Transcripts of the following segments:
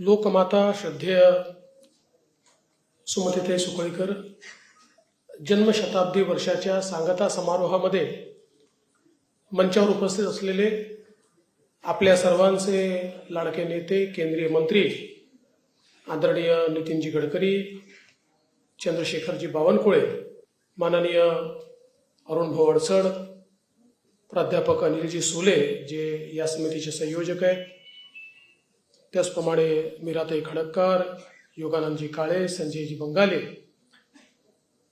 लोकमाता श्रद्धेय सुमतीताई सुकळीकर जन्मशताब्दी वर्षाच्या सांगता समारोहामध्ये मंचावर उपस्थित असलेले आपल्या सर्वांचे लाडके नेते केंद्रीय मंत्री आदरणीय नितीनजी गडकरी चंद्रशेखरजी बावनकुळे माननीय अरुण भाऊ अडसड प्राध्यापक अनिलजी सुले जे या समितीचे संयोजक आहेत त्याचप्रमाणे मीराताई खडककर योगानंदजी काळे संजयजी बंगाले.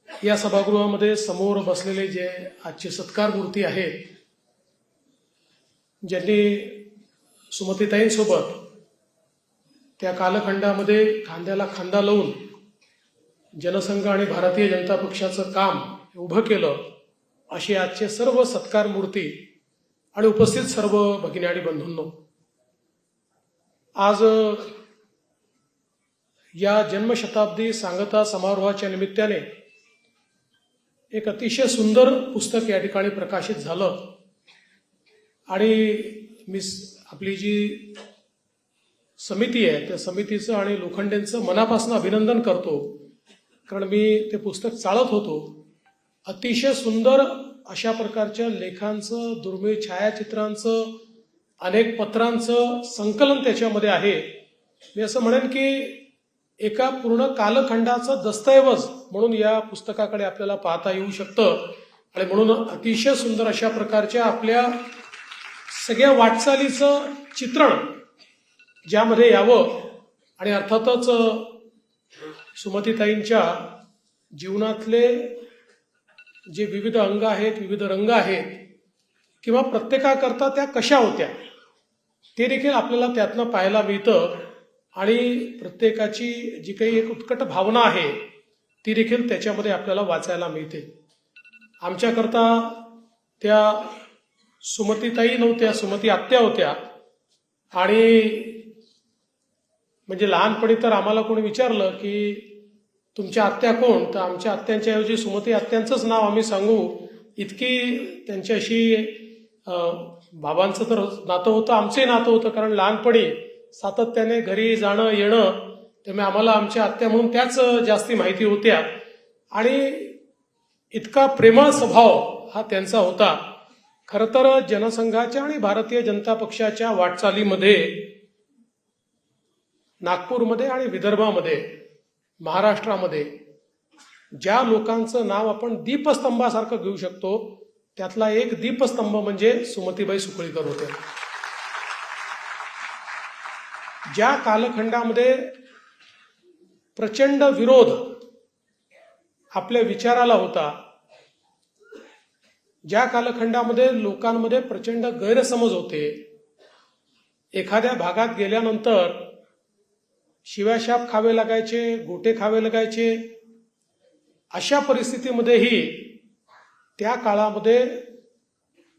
या सभागृहामध्ये समोर बसलेले जे आजचे सत्कार मूर्ती आहेत ज्यांनी सुमतीताईंसोबत त्या कालखंडामध्ये खांद्याला खांदा लावून जनसंघ आणि भारतीय जनता पक्षाचं काम उभं केलं अशी आजचे सर्व सत्कार मूर्ती आणि उपस्थित सर्व भगिनी आणि बंधूंनो आज या जन्मशताब्दी सांगता समारोहाच्या निमित्ताने एक अतिशय सुंदर पुस्तक या ठिकाणी प्रकाशित झालं. आणि मी आपली जी समिती आहे त्या समितीचं आणि लोखंडेंचं मनापासून अभिनंदन करतो. कारण मी ते पुस्तक चाळत होतो. अतिशय सुंदर अशा प्रकारच्या लेखांचं दुर्मिळ छायाचित्रांचं अनेक पत्रांचं संकलन त्याच्यामध्ये आहे. मी असं म्हणेन की एका पूर्ण कालखंडाचं दस्तऐवज म्हणून या पुस्तकाकडे आपल्याला पाहता येऊ शकतं. आणि म्हणून अतिशय सुंदर अशा प्रकारच्या आपल्या सगळ्या वाटचालीचं चित्रण ज्यामध्ये यावं. आणि अर्थातच सुमतीताईंच्या जीवनातले जे विविध अंग आहेत विविध रंग आहेत किंवा प्रत्येकाकरता त्या कशा होत्या ते देखील आपल्याला त्यातनं पाहायला मिळतं. आणि प्रत्येकाची जी काही एक उत्कट भावना आहे ती देखील त्याच्यामध्ये आपल्याला वाचायला मिळते. आमच्याकरता त्या सुमतीताई नव्हत्या सुमती आत्या होत्या. आणि म्हणजे लहानपणी तर आम्हाला कोणी विचारलं की तुमच्या आत्या कोण? तर आमच्या आत्यांच्याऐवजी सुमती आत्यांचंच नाव आम्ही सांगू. इतकी त्यांच्याशी बाबांचं तर नातं होतं आमचंही नातं होतं कारण लहानपणी सातत्याने घरी जाणं येणं त्यामुळे आम्हाला आमच्या आत्या म्हणून त्याच जास्ती माहिती होत्या. आणि इतका प्रेमळ स्वभाव हा त्यांचा होता. खरं तर जनसंघाच्या आणि भारतीय जनता पक्षाच्या वाटचालीमध्ये नागपूरमध्ये आणि विदर्भामध्ये महाराष्ट्रामध्ये ज्या लोकांचं नाव आपण दीपस्तंभासारखं घेऊ शकतो त्यातला एक दीपस्तंभ म्हणजे सुमतीबाई सुकळीकर होते. ज्या कालखंडामध्ये प्रचंड विरोध आपल्या विचाराला होता ज्या कालखंडामध्ये लोकांमध्ये प्रचंड गैरसमज होते एखाद्या भागात गेल्यानंतर शिव्याशाप खावे लागायचे गोटे खावे लागायचे अशा परिस्थितीमध्येही त्या काळामध्ये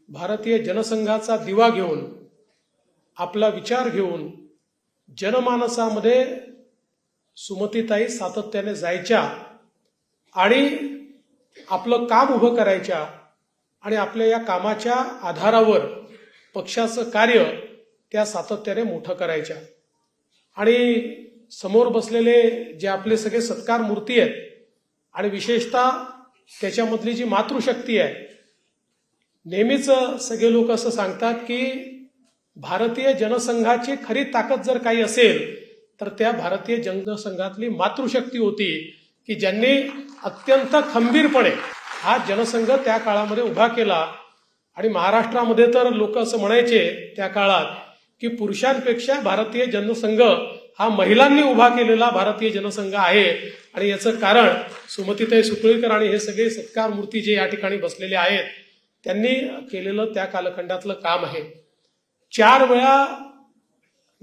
भारतीय जनसंघाचा दिवा घेऊन आपला विचार घेऊन जनमानसामध्ये सुमतीताई सातत्याने जायच्या आणि आपलं काम उभं करायच्या आणि आपल्या या कामाच्या आधारावर पक्षाचं कार्य त्या सातत्याने मोठं करायच्या. आणि समोर बसलेले जे आपले सगळे सत्कार मूर्ती आहेत आणि विशेषतः त्याच्यामधली जी मातृशक्ती आहे नेहमीच सगळे लोक असं सांगतात की भारतीय जनसंघाची खरी ताकद जर काही असेल तर त्या भारतीय जनसंघातली मातृशक्ती होती की ज्यांनी अत्यंत खंबीरपणे हा जनसंघ त्या काळामध्ये उभा केला. आणि महाराष्ट्रामध्ये तर लोक असं म्हणायचे त्या काळात की पुरुषांपेक्षा भारतीय जनसंघ हा महिलांनी उभा केलेला भारतीय जनसंघ आहे. आणि याचं कारण सुमतीताई सुकळीकर आणि हे सगळे सत्कार मूर्ती जे या ठिकाणी बसलेले आहेत त्यांनी केलेलं त्या कालखंडातलं काम आहे. चार वेळा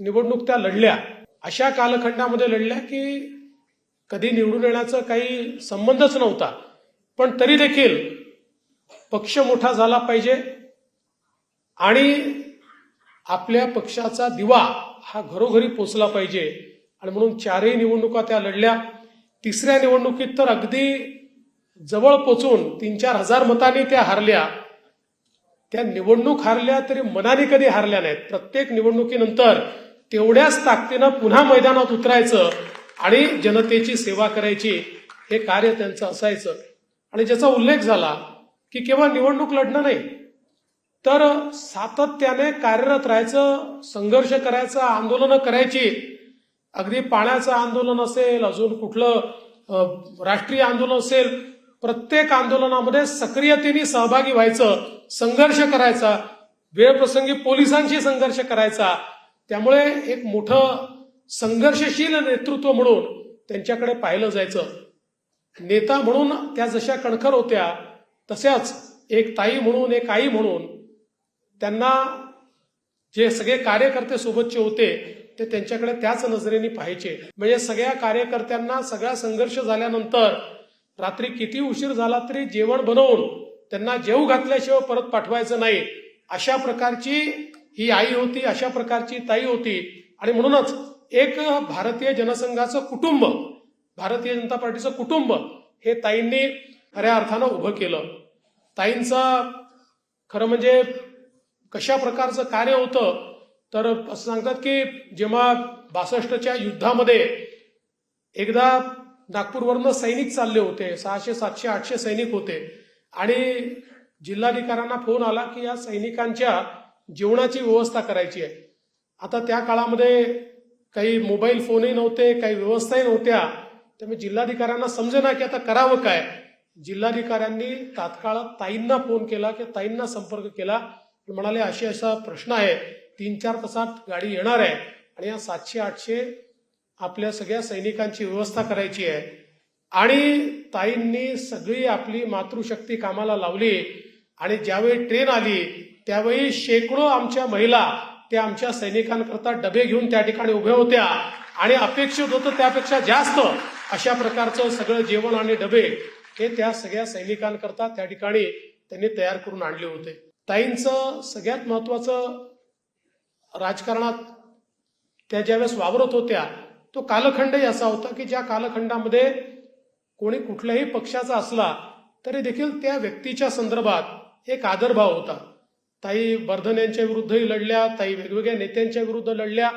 निवडणूक त्या लढल्या. अशा कालखंडामध्ये लढल्या की कधी निवडून येण्याचा काही संबंधच नव्हता. पण तरी देखील पक्ष मोठा झाला पाहिजे आणि आपल्या पक्षाचा दिवा हा घरोघरी पोचला पाहिजे. आणि म्हणून चारही निवडणुका त्या लढल्या. तिसऱ्या निवडणुकीत तर अगदी जवळ पोचून तीन चार हजार मतांनी त्या हारल्या. त्या निवडणूक हारल्या तरी मनाने कधी हारल्या नाहीत. प्रत्येक निवडणुकीनंतर तेवढ्याच ताकदीनं पुन्हा मैदानात उतरायचं आणि जनतेची सेवा करायची हे कार्य त्यांचं असायचं. आणि ज्याचा उल्लेख झाला की केवळ निवडणूक लढणं नाही तर सातत्याने कार्यरत राहायचं संघर्ष करायचा आंदोलनं करायची. अगदी पाण्याचं आंदोलन असेल अजून कुठलं राष्ट्रीय आंदोलन असेल प्रत्येक आंदोलनामध्ये सक्रियतेने सहभागी व्हायचं संघर्ष करायचा वेळप्रसंगी पोलिसांशी संघर्ष करायचा. त्यामुळे एक मोठं संघर्षशील नेतृत्व म्हणून त्यांच्याकडे पाहिलं जायचं. नेता म्हणून त्या जशा कणखर होत्या तशाच एक ताई म्हणून एक आई म्हणून त्यांना जे सगळे कार्यकर्ते सोबतचे होते ते त्यांच्याकडे त्याच नजरेने पाहायचे. म्हणजे सगळ्या कार्यकर्त्यांना सगळा संघर्ष झाल्यानंतर रात्री किती उशीर झाला तरी जेवण बनवून त्यांना जेव घातल्याशिवाय परत पाठवायचं नाही. अशा प्रकारची ही आई होती अशा प्रकारची ताई होती. आणि म्हणूनच एक भारतीय जनसंघाचं कुटुंब भारतीय जनता पार्टीचं कुटुंब हे ताईंनी खऱ्या अर्थानं उभं केलं. ताईंचा खरं म्हणजे कशा प्रकारचं कार्य होतं तर असं सांगतात की जेव्हा बासष्टच्या युद्धामध्ये एकदा नागपूरवरनं सैनिक चालले होते सहाशे सातशे आठशे सैनिक होते आणि जिल्हाधिकाऱ्यांना फोन आला की या सैनिकांच्या जेवणाची व्यवस्था करायची आहे. आता त्या काळामध्ये काही मोबाईल फोनही नव्हते काही व्यवस्थाही नव्हत्या. त्यामुळे जिल्हाधिकाऱ्यांना समजेना की आता करावं काय? जिल्हाधिकाऱ्यांनी तात्काळ ताईंना फोन केला की ताईंना संपर्क केला. म्हणाले अशी असा प्रश्न आहे. तीन चार तासात गाडी येणार आहे आणि या सातशे आठशे आपल्या सगळ्या सैनिकांची व्यवस्था करायची आहे. आणि ताईंनी सगळी आपली मातृशक्ती कामाला लावली आणि ज्यावेळी ट्रेन आली त्यावेळी शेकडो आमच्या महिला त्या आमच्या सैनिकांकरता डबे घेऊन त्या ठिकाणी उभ्या होत्या. आणि अपेक्षित होतं त्यापेक्षा जास्त अशा प्रकारचं सगळं जेवण आणि डबे हे त्या सगळ्या सैनिकांकरता त्या ठिकाणी त्यांनी तयार करून आणले होते. ताईंचं सगळ्यात महत्वाचं राजकारणात त्या ज्यावेळेस वावरत होत्या तो कालखंडही असा होता की ज्या कालखंडामध्ये कोणी कुठल्याही पक्षाचा असला तरी देखील त्या व्यक्तीच्या संदर्भात एक आदरभाव होता. ताई बर्धन यांच्या विरुद्धही लढल्या ताई वेगवेगळ्या नेत्यांच्या विरुद्ध लढल्या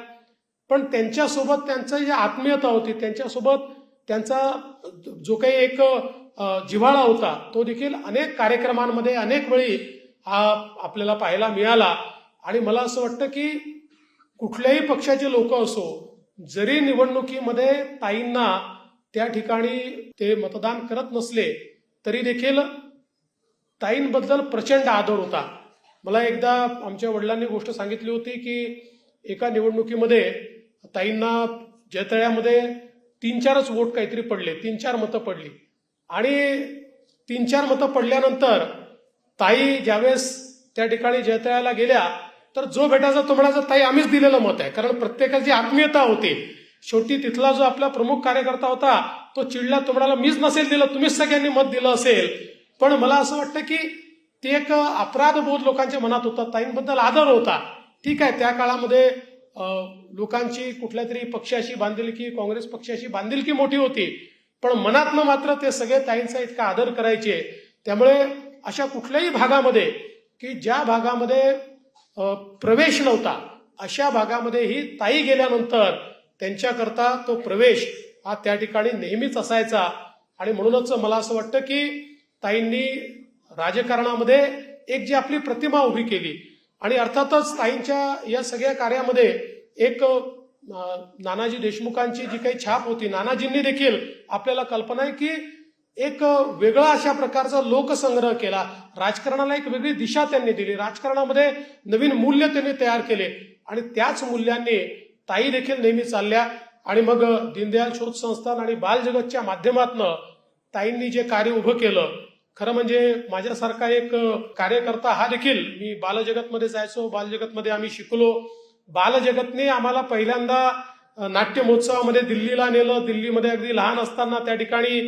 पण त्यांच्यासोबत त्यांचं जी आत्मीयता होती त्यांच्यासोबत त्यांचा जो काही एक जिव्हाळा होता तो देखील अनेक कार्यक्रमांमध्ये अनेक वेळी हा आपल्याला पाहायला मिळाला. आणि मला असं वाटतं की कुठल्याही पक्षाचे लोक असो जरी निवडणुकीमध्ये ताईंना त्या ठिकाणी ते मतदान करत नसले तरी देखील ताईंबद्दल प्रचंड आदर होता. मला एकदा आमच्या वडिलांनी गोष्ट सांगितली होती की एका निवडणुकीमध्ये ताईंना जयतळ्यामध्ये तीन चारच वोट काहीतरी पडले तीन चार मतं पडली. आणि तीन चार मतं पडल्यानंतर ताई ज्यावेळेस त्या ठिकाणी जयतळ्याला गेल्या तर जो भेटायचा तो म्हणायचा ताई आम्हीच दिलेलं मत आहे. कारण प्रत्येकाची आत्मीयता होती. शेवटी तिथला जो आपला प्रमुख कार्यकर्ता होता तो चिडला तो म्हणाला मीच नसेल दिलं तुम्हीच सगळ्यांनी मत दिलं असेल. पण मला असं वाटतं की ते एक अपराधबोध लोकांच्या मनात होता ताईंबद्दल आदर होता. ठीक आहे त्या काळामध्ये लोकांची कुठल्या तरी पक्षाशी बांधिलकी काँग्रेस पक्षाशी बांधिलकी मोठी होती. पण मनातनं मात्र ते सगळे ताईंचा इतका आदर करायचे. त्यामुळे अशा कुठल्याही भागामध्ये की ज्या भागामध्ये प्रवेश नव्हता अशा भागामध्येही ताई गेल्यानंतर त्यांच्याकरता तो प्रवेश हा त्या ठिकाणी नेहमीच असायचा. आणि म्हणूनच मला असं वाटतं की ताईंनी राजकारणामध्ये एक जी आपली प्रतिमा उभी केली. आणि अर्थातच ताईंच्या या सगळ्या कार्यामध्ये एक नानाजी देशमुखांची जी काही छाप होती नानाजींनी देखील आपल्याला कल्पना आहे की एक वेगळा अशा प्रकारचा लोकसंग्रह केला. राजकारणाला एक वेगळी दिशा त्यांनी दिली. राजकारणामध्ये नवीन मूल्य त्यांनी तयार केले. आणि त्याच मूल्यांनी ताई देखील नेहमी चालल्या. आणि मग दीनदयाल शोध संस्थान आणि बालजगतच्या माध्यमातनं ताईंनी जे कार्य उभं केलं खरं म्हणजे माझ्यासारखा एक कार्यकर्ता हा देखील मी बालजगतमध्ये जायचो बालजगतमध्ये आम्ही शिकलो. बालजगतने आम्हाला पहिल्यांदा नाट्य महोत्सवामध्ये दिल्लीला नेलं. दिल्लीमध्ये अगदी लहान असताना त्या ठिकाणी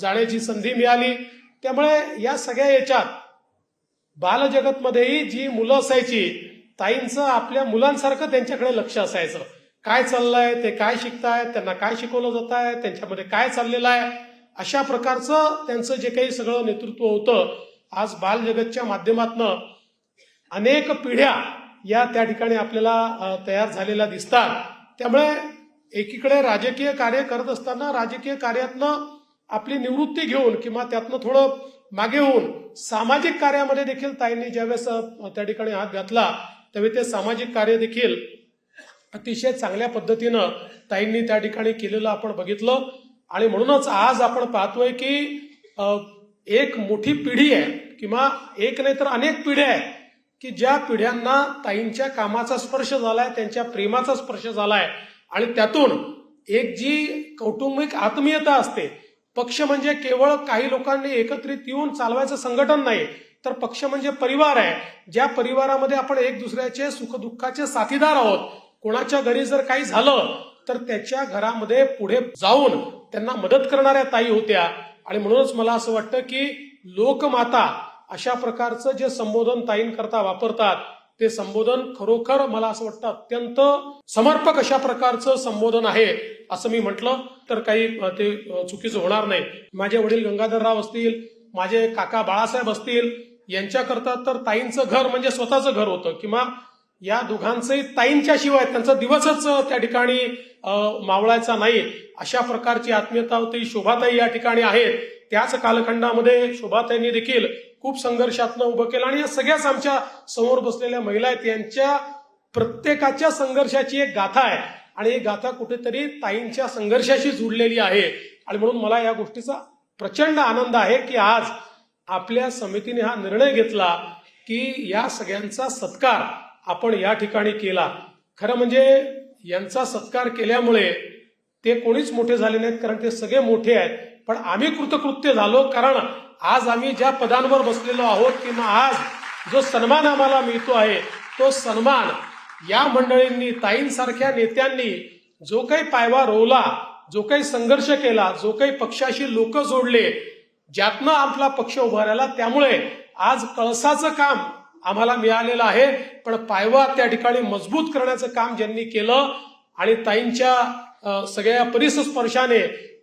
जाण्याची संधी मिळाली. त्यामुळे या सगळ्या याच्यात बालजगतमध्येही जी मुलं असायची ताईंचं आपल्या मुलांसारखं त्यांच्याकडे लक्ष असायचं. काय चाललंय ते काय शिकतायत त्यांना काय शिकवलं जात आहे त्यांच्यामध्ये काय चाललेलं आहे अशा प्रकारचं त्यांचं जे काही सगळं नेतृत्व होतं आज बालजगतच्या माध्यमातनं अनेक पिढ्या या त्या ठिकाणी आपल्याला तयार झालेल्या दिसतात. त्यामुळे एकीकडे राजकीय कार्य करत असताना राजकीय कार्यातनं आपली निवृत्ती घेऊन किंवा त्यातनं थोडं मागे होऊन सामाजिक कार्यामध्ये देखील ताईंनी ज्यावेळेस त्या ठिकाणी हात घातला त्यावेळी ते सामाजिक कार्य देखील अतिशय चांगल्या पद्धतीनं ताईंनी त्या ठिकाणी केलेलं आपण बघितलं. आणि म्हणूनच आज आपण पाहतोय की एक मोठी पिढी आहे किंवा एक नाही तर अनेक पिढ्या आहे की ज्या पिढ्यांना ताईंच्या कामाचा स्पर्श झालाय त्यांच्या प्रेमाचा स्पर्श झालाय. आणि त्यातून एक जी कौटुंबिक आत्मीयता असते पक्ष म्हणजे केवळ काही लोकांनी एकत्रित येऊन चालवायचं संघटन नाही तर पक्ष म्हणजे परिवार आहे. ज्या परिवारामध्ये आपण एक दुसऱ्याचे सुखदुःखाचे साथीदार आहोत कोणाच्या घरी जर काही झालं तर त्याच्या घरामध्ये पुढे जाऊन त्यांना मदत करणाऱ्या ताई होत्या. आणि म्हणूनच मला असं वाटतं की लोकमाता अशा प्रकारचं जे संबोधन ताईंकरता वापरतात ते संबोधन खरोखर मला असं वाटतं अत्यंत समर्पक अशा प्रकारचं संबोधन आहे असं मी म्हटलं. तर काही ते चुकीचं होणार नाही. माझे वडील गंगाधरराव असतील माझे काका बाळासाहेब असतील यांच्याकरता तर ताईंचं घर म्हणजे स्वतःचं घर होतं. किंवा या दोघांचंही ताईंच्या शिवाय त्यांचा दिवसच त्या ठिकाणी मावळायचा नाही. अशा प्रकारची आत्मीयता होती. शोभाताई या ठिकाणी आहेत. त्याच कालखंडामध्ये शोभाताईंनी देखील खूप संघर्षातनं उभं केलं. आणि या सगळ्याच आमच्यासमोर बसलेल्या महिला आहेत यांच्या प्रत्येकाच्या संघर्षाची एक गाथा आहे. आणि ही गाथा कुठेतरी ताईंच्या संघर्षाशी जुडलेली आहे. आणि म्हणून मला या गोष्टीचा प्रचंड आनंद आहे की आज आपल्या समितीने हा निर्णय घेतला की या सगळ्यांचा सत्कार आपण या ठिकाणी केला. खरं म्हणजे यांचा सत्कार केल्यामुळे ते कोणीच मोठे झाले नाहीत कारण ते सगळे मोठे आहेत. पण आम्ही कृतकृत्य झालो कारण आज आम्ही ज्या पदांवर बसलेलो आहोत किंवा आज जो सन्मान आम्हाला मिळतो आहे तो सन्मान या मंडळींनी ताईंसारख्या नेत्यांनी जो काही पायवा रोवला जो काही संघर्ष केला जो काही पक्षाशी लोक जोडले ज्यातनं आपला पक्ष उभारायला त्यामुळे आज कळसाचं काम आम्हाला मिळालेलं आहे. पण पायवा त्या ठिकाणी मजबूत करण्याचं काम ज्यांनी केलं आणि ताईंच्या सगळ्या परिसस्पर्शाने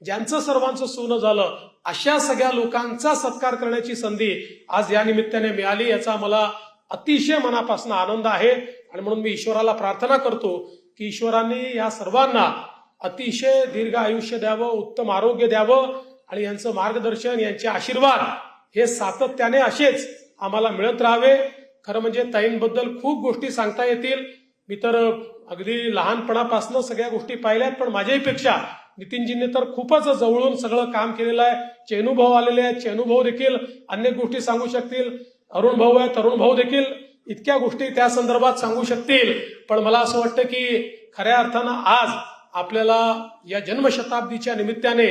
ज्यांचं सर्वांचं सोनं झालं अशा सगळ्या लोकांचा सत्कार करण्याची संधी आज या निमित्ताने मिळाली याचा मला अतिशय मनापासून आनंद आहे. आणि म्हणून मी ईश्वराला प्रार्थना करतो की ईश्वरांनी या सर्वांना अतिशय दीर्घ आयुष्य द्यावं उत्तम आरोग्य द्यावं आणि यांचं मार्गदर्शन यांचे आशीर्वाद हे सातत्याने असेच आम्हाला मिळत राहावे. खरं म्हणजे ताईंबद्दल खूप गोष्टी सांगता येतील. मी तर अगदी लहानपणापासून सगळ्या गोष्टी पाहिल्यात पण माझ्याहीपेक्षा नितीनजींनी तर खूपच जवळून सगळं काम केलेलं आहे. चेनुभाव आलेले आहेत. चेनुभाऊ देखील अनेक गोष्टी सांगू शकतील. अरुण भाऊ आहे तरुण भाऊ देखील इतक्या गोष्टी त्या संदर्भात सांगू शकतील. पण मला असं वाटतं की खऱ्या अर्थानं आज आपल्याला या जन्मशताब्दीच्या निमित्ताने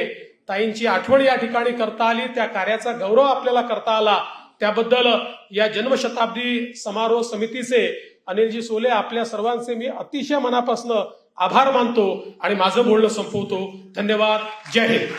ताईंची आठवण या ठिकाणी करता आली त्या कार्याचा गौरव आपल्याला करता आला. त्याबद्दल या जन्मशताब्दी समारोह समितीचे अनिलजी सोले आपल्या सर्वांचे मी अतिशय मनापासून आभार मानतो आणि माझं बोलणं संपवतो. धन्यवाद. जय हिंद.